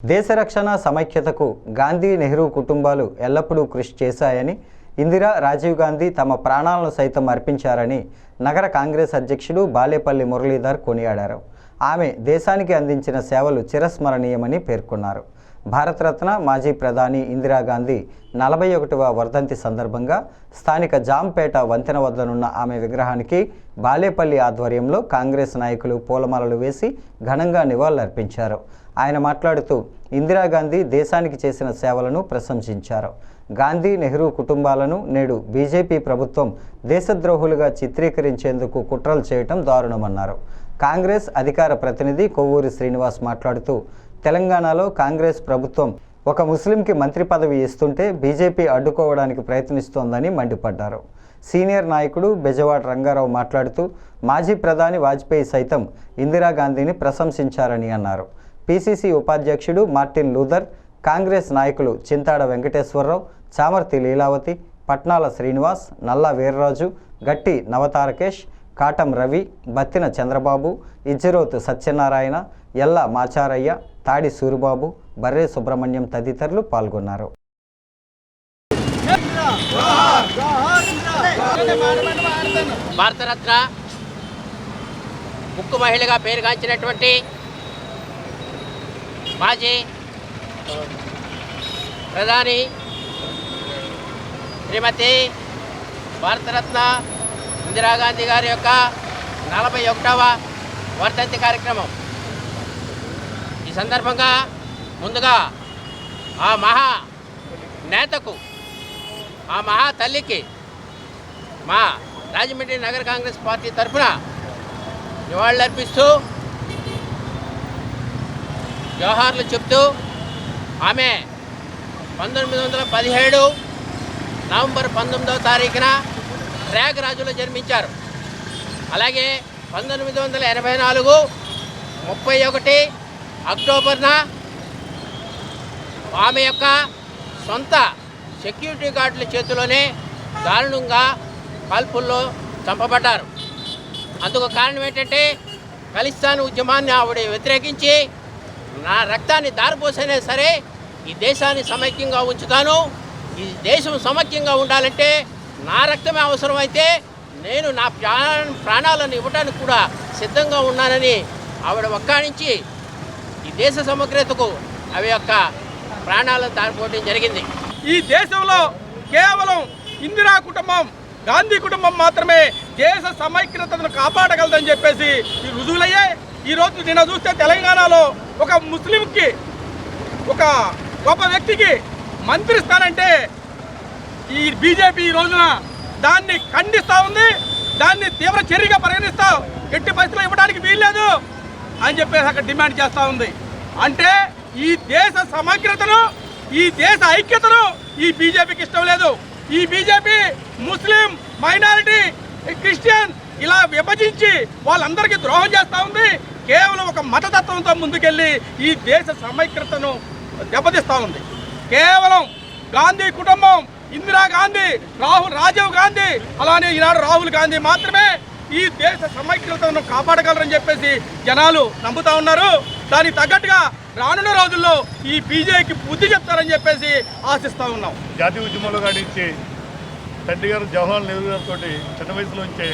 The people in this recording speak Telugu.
దేశ రక్షణ సమైక్యతకు గాంధీ నెహ్రూ కుటుంబాలు ఎల్లప్పుడూ కృషి చేశాయని ఇందిరా రాజీవ్ గాంధీ తమ ప్రాణాలను సైతం అర్పించారని నగర కాంగ్రెస్ అధ్యక్షుడు బాలేపల్లి మురళీధర్ కొనియాడారు. ఆమె దేశానికి అందించిన సేవలు చిరస్మరణీయమని పేర్కొన్నారు. భారతరత్న మాజీ ప్రధాని ఇందిరాగాంధీ నలభై ఒకటవ వర్ధంతి సందర్భంగా స్థానిక జాంపేట వంతెన వద్దనున్న ఆమె విగ్రహానికి బాలేపల్లి ఆధ్వర్యంలో కాంగ్రెస్ నాయకులు పూలమాలలు వేసి ఘనంగా నివాళులర్పించారు. ఆయన మాట్లాడుతూ ఇందిరాగాంధీ దేశానికి చేసిన సేవలను ప్రశంసించారు. గాంధీ నెహ్రూ కుటుంబాలను నేడు బీజేపీ ప్రభుత్వం దేశద్రోహులుగా చిత్రీకరించేందుకు కుట్రలు చేయటం దారుణమన్నారు. కాంగ్రెస్ అధికార ప్రతినిధి కొవ్వూరి శ్రీనివాస్ మాట్లాడుతూ తెలంగాణలో కాంగ్రెస్ ప్రభుత్వం ఒక ముస్లింకి మంత్రి పదవి ఇస్తుంటే బీజేపీ అడ్డుకోవడానికి ప్రయత్నిస్తోందని మండిపడ్డారు. సీనియర్ నాయకుడు బెజవాడ రంగారావు మాట్లాడుతూ మాజీ ప్రధాని వాజ్పేయి సైతం ఇందిరాగాంధీని ప్రశంసించారని అన్నారు. పిసిసి ఉపాధ్యక్షుడు మార్టిన్ లూథర్ కాంగ్రెస్ నాయకులు చింతాడ వెంకటేశ్వరరావు చామర్తి లీలావతి పట్నాల శ్రీనివాస్ నల్లా వీర్రాజు గట్టి నవతారకేష్ కాటం రవి బత్తిన చంద్రబాబు ఇజ్జిరోతు సత్యనారాయణ ఎల్ల మాచారయ్య తాడి సూరిబాబు బర్రే సుబ్రహ్మణ్యం తదితరులు పాల్గొన్నారు. భారతరత్న ముక్కు మహిళగా పేరుగాంచినటువంటి మాజీ ప్రధాని శ్రీమతి భారతరత్న ఇందిరాగాంధీ గారి యొక్క నలభై ఒకటవ వర్ధంతి కార్యక్రమం. ఈ సందర్భంగా ముందుగా ఆ మహా నేతకు ఆ మహా తల్లికి మా రాజమండ్రి నగర కాంగ్రెస్ పార్టీ తరఫున నివాళులర్పిస్తూ జవహర్లు చెప్తూ ఆమె పంతొమ్మిది వందల పదిహేడు నవంబర్ పంతొమ్మిదవ తారీఖున ప్రయాగరాజులో జన్మించారు. అలాగే పంతొమ్మిది వందల ఎనభై నాలుగు ముప్పై ఒకటి అక్టోబర్న ఆమె యొక్క సొంత సెక్యూరిటీ గార్డుల చేతిలోనే దారుణంగా కాల్పుల్లో చంపబడ్డారు. అందుకు కారణం ఏంటంటే ఖలిస్తాన్ ఉద్యమాన్ని ఆవిడ వ్యతిరేకించి నా రక్తాన్ని దారిపోసైనా సరే ఈ దేశాన్ని సమైక్యంగా ఉంచుతాను ఈ దేశం సమైక్యంగా ఉండాలంటే నా రక్తమే అవసరమైతే నేను నా ప్రాణాలను ఇవ్వడానికి కూడా సిద్ధంగా ఉన్నానని ఆవిడ ఒక్కాణించి ఈ దేశ సమగ్రతకు అవి యొక్క ప్రాణాలను దారిపోవడం జరిగింది. ఈ దేశంలో కేవలం ఇందిరా కుటుంబం గాంధీ కుటుంబం మాత్రమే దేశ సమైక్యతను కాపాడగలదని చెప్పేసి ఈ రుజువులయ్యే ఈ రోజు నిన్న చూస్తే తెలంగాణలో ఒక ముస్లింకి ఒక గొప్ప వ్యక్తికి మంత్రిస్తానంటే ఈ బీజేపీ ఈ రోజున దాన్ని ఖండిస్తూ ఉంది దాన్ని తీవ్ర చర్యగా పరిగణిస్తా ఎట్టి పరిస్థితుల్లో ఇవ్వడానికి వీల్లేదు అని చెప్పేసి అక్కడ డిమాండ్ చేస్తూ ఉంది. అంటే ఈ దేశ సమగ్రతను ఈ దేశ ఐక్యతను ఈ బీజేపీకి ఇష్టం లేదు. ఈ బీజేపీ ముస్లిం మైనారిటీ క్రిస్టియన్ ఇలా విభజించి వాళ్ళందరికీ ద్రోహం చేస్తూ ఉంది. కేవలం ఒక మతతత్వంతో ముందుకెళ్ళి ఈ దేశ సమైక్యతను దెబ్బతీస్తూ ఉంది. కేవలం గాంధీ కుటుంబం ఇందిరా గాంధీ రాహుల్ రాజీవ్ గాంధీ అలానే ఈనాడు రాహుల్ గాంధీ మాత్రమే ఈ దేశ సమైక్యతను కాపాడగలరని చెప్పేసి జనాలు నమ్ముతా ఉన్నారు. దానికి తగ్గట్టుగా రానున్న రోజుల్లో ఈ బీజేపీకి బుద్ధి చెప్తారని చెప్పేసి ఆశిస్తూ ఉన్నాం. జాతీయ ఉద్యమంలో గడించి తండ్రి గారు జవహర్లాల్ నెహ్రూ గారితో చిన్న వయసులోంచే